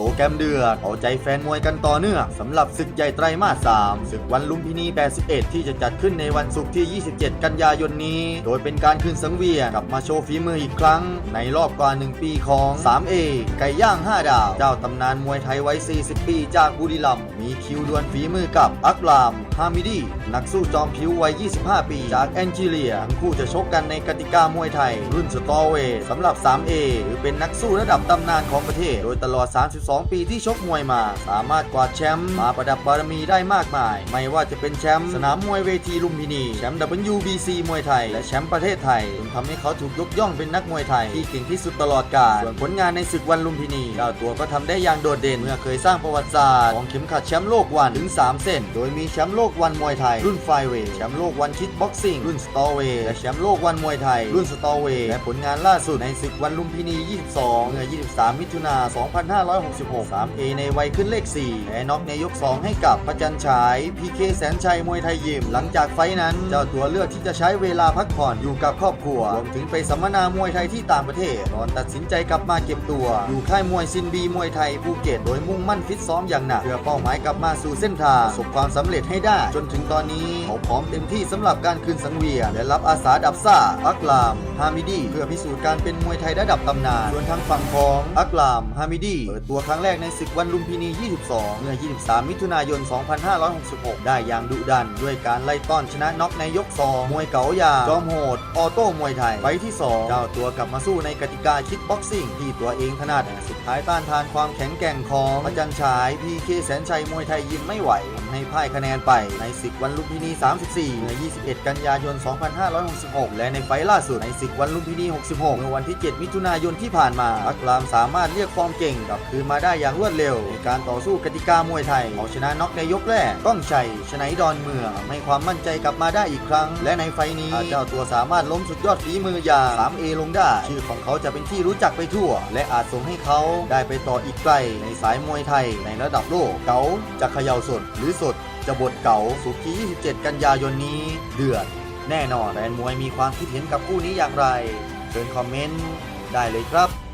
โปรแกรมเดือดเอาใจแฟนมวยกันต่อเนื่องสำหรับศึกใหญ่ไตรมาส 3 ศึกวันลุมพินี 81 ที่จะจัดขึ้นในวันศุกร์ที่ 27 กันยายนนี้ โดยเป็นการขึ้นสังเวียนกลับมาโชว์ฝีมืออีกครั้ง ในรอบกว่า 1 ปีของ 3A ไก่ย่าง 5 ดาว เจ้าตำนานมวยไทยไว้ 40 ปี จากบุรีรัมย์มีคิวดวลฝีมือกับอักรามฮามิดี นักสู้จอมผิววัย 25 ปี จากแอนจิเลียทั้งคู่จะชกกันในกติกามวยไทย รุ่นสตอเวสำหรับ 3A หรือเป็นนักสู้ระดับตำนานของประเทศโดยตลอด 32ปีที่ชกมวยมา สามารถกวาดแชมป์มาประดับบารมีได้มากมาย ไม่ว่าจะเป็นแชมป์สนามมวยเวทีลุมพินี แชมป์ WBC มวยไทย และแชมป์ประเทศไทยจนทำให้เขาถูกยกย่องเป็นนักมวยไทย ที่เก่งที่สุดตลอดกาลส่วนผลงานในศึกวันลุมพินีเจ้าตัวก็ทำได้อย่างโดดเด่นเมื่อเคยสร้างประวัติศาสตร์ของเข็มขัดแชมป์โลกวันถึง 3 เส้น โดยมีแชมป์โลกวันมวยไทย รุ่นไฟเวทแชมป์โลกวันคิกบ็อกซิ่งรุ่นสตอเวและแชมป์โลกวันมวยไทย รุ่นสตอเวและผลงานล่าสุดในศึกวันลุมพินี 22เมื่อ23 มิถุนา96 3A ในวัยขึ้นเลข4และน็อกในยก 2 ให้กับประจันฉาย PK แสนชัยมวยไทยยิม หลังจากไฟนั้น เจ้าตัวเลือกที่จะใช้เวลาพักผ่อนอยู่กับครอบครัวรวมถึงไปสัมมนามวยไทยที่ต่างประเทศก่อนตัดสินใจกลับมาเก็บตัว อยู่ค่ายมวยซินบีมวยไทยภูเก็ตโดยมุ่งมั่นฟิตซ้อมอย่างหนักเพื่อเป้าหมายกลับมาสู่เส้นทางประสบความสำเร็จให้ได้ จนถึงตอนนี้เขาพร้อมเต็มที่สำหรับการคืนสังเวียนและรับอาสาดับซ่าอักลามฮามิดี เพื่อพิสูจน์การเป็นมวยไทยระดับตำนานส่วนทางฝั่งของอักลามฮามิดีเปิดตัวครั้งแรกในศึกวันลุมพินี 22 เมื่อ 23 มิถุนายน 2566 ได้อย่างดุดัน ด้วยการไล่ต้อนชนะน็อกในยก 2 มวยเก๋ายาจอมโหด ออโต้มวยไทยไฟที่ 2 เจ้าตัวกลับมาสู้ในกติกาคิกบ็อกซิ่งที่ตัวเองถนัดสุดท้ายต้านทานความแข็งแกร่งของพระจันฉายพีเคแสนชัยมวยไทยยิมไม่ไหวให้พ่ายคะแนนไปในศึกวันลุมพินี 34 เมื่อ 21 กันยายน 2566 และในไฟท์ล่าสุดในศึกวันลุมพินี 66 เมื่อวันที่ 7 มิถุนายนที่ผ่านมาอักรามสามารถเรียกฟอร์มเก่งกลับคืนมาได้อย่างรวดเร็ว ในการต่อสู้กติกามวยไทยเอาชนะน็อกในยกแรกก้องชัยชนะดอนเมืองให้ความมั่นใจกลับมาได้อีกครั้ง และในไฟท์นี้เจ้าตัวสามารถล้มสุดยอดฝีมืออย่าง 3A ลงได้ ชื่อของเขาจะเป็นที่รู้จักไปทั่ว และอาจส่งให้เขาได้ไปต่ออีกไกลในสายมวยไทยในระดับโลกเก๋าจะเขย่าสดหรือสดจะบดเก๋าสุกร์ที่ 27 กันยายนนี้ เดือด แน่นอนแฟนมวยมีความคิดเห็นกับคู่นี้อย่างไรเชิญคอมเมนต์ได้เลยครับ